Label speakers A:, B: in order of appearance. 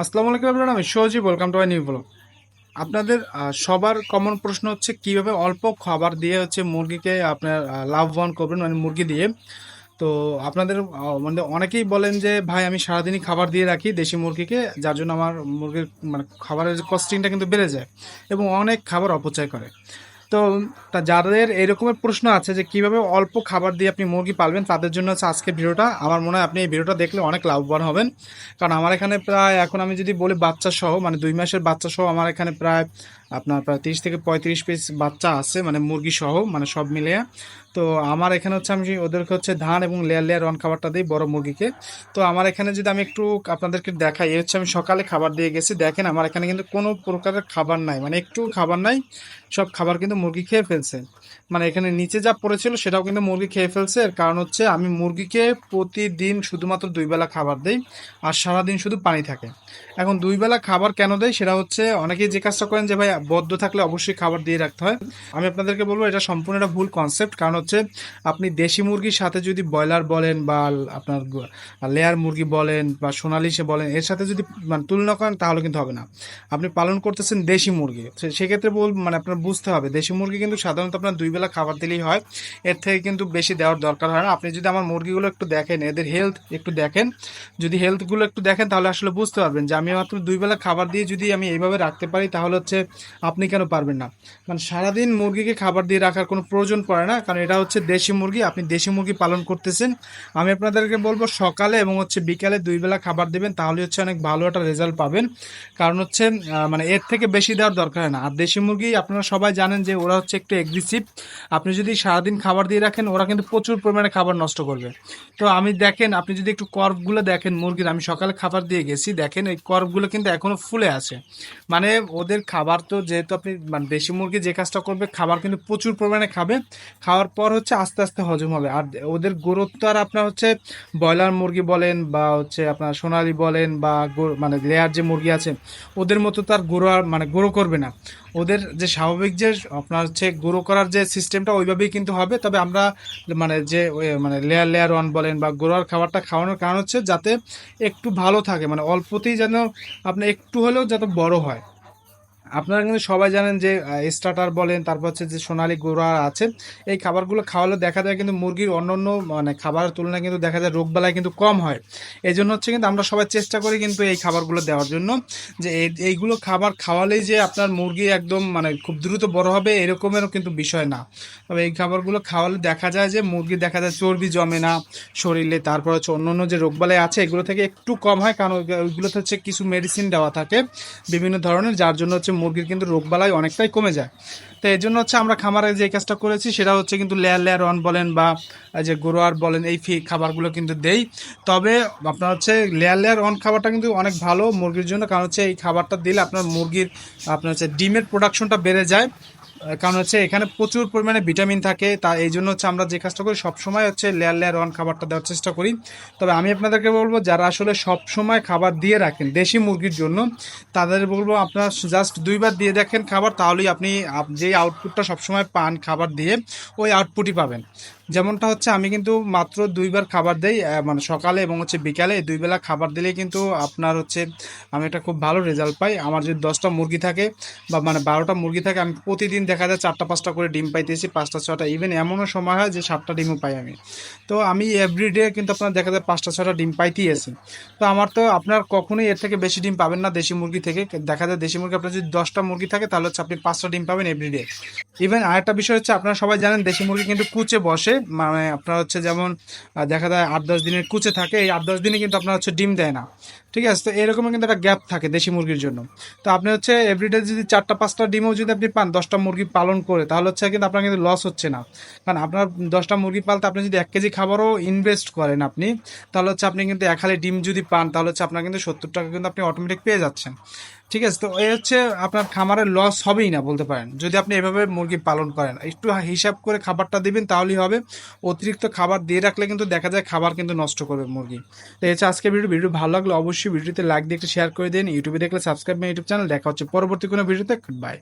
A: আসসালামু আলাইকুম আপনার আমি সহজীব welcome to my new blog আপনাদের সবার কমন প্রশ্ন হচ্ছে কীভাবে অল্প খাবার দিয়ে হচ্ছে মুরগিকে আপনার লাভবান করবেন মানে মুরগি দিয়ে। তো আপনাদের মানে অনেকেই বলেন যে, ভাই, আমি সারাদিনই খাবার দিয়ে রাখি দেশি মুরগিকে, যার জন্য আমার মুরগির মানে খাবারের কস্টিংটা কিন্তু বেড়ে যায় এবং অনেক খাবার অপচয় করে। তো যাদের এরকমের প্রশ্ন আছে যে কীভাবে অল্প খাবার দিয়ে আপনি মুরগি পালবেন, তাদের জন্য হচ্ছে আজকের ভিডিওটা। আমার মনে হয় আপনি এই ভিডিওটা দেখলে অনেক লাভবান হবেন। কারণ আমার এখানে প্রায়, এখন আমি যদি বলি বাচ্চা সহ মানে দুই মাসের বাচ্চা সহ আমার এখানে প্রায়, আপনার প্রায় তিরিশ থেকে পঁয়ত্রিশ পিস বাচ্চা আছে মানে মুরগি সহ মানে সব মিলিয়ে। তো আমার এখানে হচ্ছে আমি ওদেরকে হচ্ছে ধান এবং লেয়ার লেয়ার রন খাবারটা দিই বড় মুরগিকে। তো আমার এখানে যদি আমি একটু আপনাদেরকে দেখাই এই হচ্ছে আমি সকালে খাবার দিয়ে গেছি। দেখেন আমার এখানে কিন্তু কোনো প্রকারের খাবার নাই মানে একটু খাবার নাই। সব খাবার কিন্তু মুরগি খেয়ে ফেলছে। মানে এখানে নিচে যা পড়েছিল সেটাও কিন্তু মুরগি খেয়ে ফেলছে। এর কারণ হচ্ছে আমি মুরগিকে প্রতিদিন শুধুমাত্র দুই বেলা খাবার দেই আর সারাদিন শুধু পানি থাকে। এখন দুই বেলা খাবার কেন দেয় সেটা হচ্ছে অনেকেই যে কাজটা করেন যে, ভাই, বদ্ধ থাকলে অবশ্যই খাবার দিয়ে রাখতে হয়। আমি আপনাদেরকে বলব এটা সম্পূর্ণ একটা ভুল কনসেপ্ট কারণ হচ্ছে আপনি দেশি মুরগির সাথে যদি ব্রয়লার বলেন বা আপনার লেয়ার মুরগি বলেন বা সোনালি সে বলেন, এর সাথে যদি মানে তুলনা করেন তাহলে কিন্তু হবে না। আপনি পালন করতেছেন দেশি মুরগি। সেক্ষেত্রে বল মানে আপনার বুঝতে হবে, দেশি মুরগি কিন্তু সাধারণত আপনার দুই বেলা খাবার দিলেই হয়। এর থেকে কিন্তু বেশি দেওয়ার দরকার হয় না। আপনি যদি আমার মুরগিগুলো একটু দেখেন, এদের হেলথ একটু দেখেন, যদি হেলথগুলো একটু দেখেন তাহলে আসলে বুঝতে পারবেন যে আমি মাত্র দুই বেলা খাবার দিয়ে যদি আমি এইভাবে রাখতে পারি তাহলে হচ্ছে আপনি কেন পারবেন না? কারণ সারাদিন মুরগিকে খাবার দিয়ে রাখার কোনো প্রয়োজন পড়ে না। কারণ এটা হচ্ছে দেশি মুরগি, আপনি দেশি মুরগি পালন করতেছেন। আমি আপনাদেরকে বলব সকালে এবং হচ্ছে বিকালে দুই বেলা খাবার দেবেন, তাহলে হচ্ছে অনেক ভালো একটা রেজাল্ট পাবেন। কারণ হচ্ছে মানে এর থেকে বেশি দেওয়ার দরকার হয় না। আর দেশি মুরগি আপনারা সবাই জানেন যে ওরা হচ্ছে একটু এগ্রেসিভ আপনি যদি সারাদিন খাবার দিয়ে রাখেন, ওরা কিন্তু প্রচুর পরিমাণে খাবার নষ্ট করবে। তো আমি দেখেন, আপনি যদি একটু কর্ভগুলো দেখেন, মুরগির, আমি সকালে খাবার দিয়ে গেছি, দেখেন এই কর্ভগুলো কিন্তু এখনও ফুলে আছে। মানে ওদের খাবার তো যেহেতু আপনি মানে দেশি মুরগি যে কাজটা করবে, খাবার কিন্তু প্রচুর পরিমাণে খাবে। খাওয়ার পর হচ্ছে আস্তে আস্তে হজম হবে। আর ওদের গ্রোথ তো আর আপনার হচ্ছে ব্রয়লার মুরগি বলেন বা হচ্ছে আপনার সোনালি বলেন বা মানে লেয়ার যে মুরগি আছে, ওদের মতো তার আর মানে গ্রো করবে না। ওদের যে স্বাভাবিক যে, আপনার হচ্ছে গ্রো করার যে সিস্টেমটা ওইভাবেই কিন্তু হবে। তবে আমরা মানে যে মানে লেয়ার লেয়ার ওয়ান বলেন বা গোড়ার খাবারটা খাওয়ানোর কারণ হচ্ছে যাতে একটু ভালো থাকে। মানে অল্পতেই যেন আপনি একটু হলেও যাতে বড় হয়। আপনারা কিন্তু সবাই জানেন যে স্টার্টার বলেন, তারপর হচ্ছে যে সোনালি গোড়া আছে, এই খাবারগুলো খাওয়ালে দেখা যায় কিন্তু মুরগির অন্য অন্য মানে খাবারের তুলনায় কিন্তু দেখা যায় রোগবালাই কিন্তু কম হয়। এই জন্য হচ্ছে কিন্তু আমরা সবাই চেষ্টা করি কিন্তু এই খাবারগুলো দেওয়ার জন্য, যে এই- এইগুলো খাবার খাওয়ালেই যে আপনার মুরগি একদম মানে খুব দ্রুত বড় হবে, এরকমেরও কিন্তু বিষয় না। তবে এই খাবারগুলো খাওয়ালে দেখা যায় যে মুরগি দেখা যায় চর্বি জমে না শরীরে, তারপর হচ্ছে অন্য অন্য যে রোগবালাই আছে, এগুলো থেকে একটু কম হয়, কারণ ওইগুলোতে হচ্ছে কিছু মেডিসিন দেওয়া থাকে বিভিন্ন ধরনের, যার জন্য হচ্ছে মুরগির কিন্তু রোগবালাই অনেকটাই কমে যায়। তো এই জন্য হচ্ছে আমরা খামারে যে কাজটা করেছি, সেটা হচ্ছে কিন্তু লেয়ার লেয়ার অন বলেন বা যে গোরোয়ার বলেন, এই ফি খাবারগুলো কিন্তু দেই। তবে আপনার হচ্ছে লেয়ার লেয়ার অন খাবারটা কিন্তু অনেক ভালো মুরগির জন্য, কারণ হচ্ছে এই খাবারটা দিলে আপনার মুরগির, আপনার হচ্ছে ডিমের প্রোডাকশনটা বেড়ে যায়। কারণ হচ্ছে এখানে প্রচুর পরিমাণে ভিটামিন থাকে, তা এই জন্য হচ্ছে আমরা যে কাজটা করি সবসময় হচ্ছে লেয়ার লেয়ার ওয়ান খাবারটা দেওয়ার চেষ্টা করি। তবে আমি আপনাদেরকে বলব, যারা আসলে সব সময় খাবার দিয়ে রাখেন দেশি মুরগির জন্য, তাদের বলব আপনারা জাস্ট দুইবার দিয়ে দেখেন খাবার, তাহলেই আপনি যে আউটপুটটা সবসময় পান খাবার দিয়ে, ওই আউটপুটই পাবেন। যেমনটা হচ্ছে আমি কিন্তু মাত্র দুইবার খাবার দেই মানে সকালে এবং হচ্ছে বিকালে। এই দুই বেলা খাবার দিলেই কিন্তু আপনার হচ্ছে আমি একটা খুব ভালো রেজাল্ট পাই। আমার যদি দশটা মুরগি থাকে বা মানে বারোটা মুরগি থাকে, আমি প্রতিদিন দেখা যায় চারটা, পাঁচটা করে ডিম পাইতেছি, পাঁচটা ছটা ইভেন এমনও সময় হয় যে সাতটা ডিমও পাই আমি। তো আমি এভরিডে কিন্তু আপনার দেখা যায় পাঁচটা ছটা ডিম পাইতেই আছি। তো আমার তো আপনার কখনোই এর থেকে বেশি ডিম পাবেন না দেশি মুরগি থেকে। দেখা যায় দেশি মুরগি আপনার যদি দশটা মুরগি থাকে, তাহলে হচ্ছে আপনি পাঁচটা ডিম পাবেন এভরিডে ইভেন আরেকটা বিষয় হচ্ছে, আপনারা সবাই জানেন দেশি মুরগি কিন্তু কুচে বসে। মানে আপনার হচ্ছে যেমন দেখা যায় আট দশ দিনের কুচে থাকে, এই আট দশ দিনে কিন্তু আপনার হচ্ছে ডিম দেয় না। ঠিক আছে? তো এরকমের কিন্তু একটা গ্যাপ থাকে দেশি মুরগির জন্য। তো আপনি হচ্ছে এভরিডে যদি চারটা, পাঁচটা ডিমও যদি আপনি পান, দশটা মুরগি পালন করে, তাহলে হচ্ছে কিন্তু আপনার কিন্তু লস হচ্ছে না। কারণ আপনার দশটা মুরগি পালতে আপনি যদি এক কেজি খাবারও ইনভেস্ট করেন আপনি, তাহলে হচ্ছে আপনি কিন্তু এক হালি ডিম যদি পান, তাহলে হচ্ছে আপনার কিন্তু সত্তর টাকা কিন্তু আপনি অটোমেটিক পেয়ে যাচ্ছেন। ঠিক আছে? তো এই হচ্ছে আপনার খামারের লস হবেই না বলতে পারেন। যদি আপনি এভাবে মুরগি পালন করেন, একটু হিসাব করে খাবারটা দিবেন, তাহলেই হবে। অতিরিক্ত খাবার দিয়ে রাখলে কিন্তু দেখা যায় খাবার কিন্তু নষ্ট করবে মুরগি। তো এই আজকে ভিডিও। ভিডিও ভালো লাগলে অবশ্যই ভিডিওতে লাইক দিয়ে একটু শেয়ার করে দিন। ইউটিউবে দেখলে সাবস্ক্রাইব মাই ইউটিউব চ্যানেল দেখা হচ্ছে পরবর্তী কোনো ভিডিওতে। বাই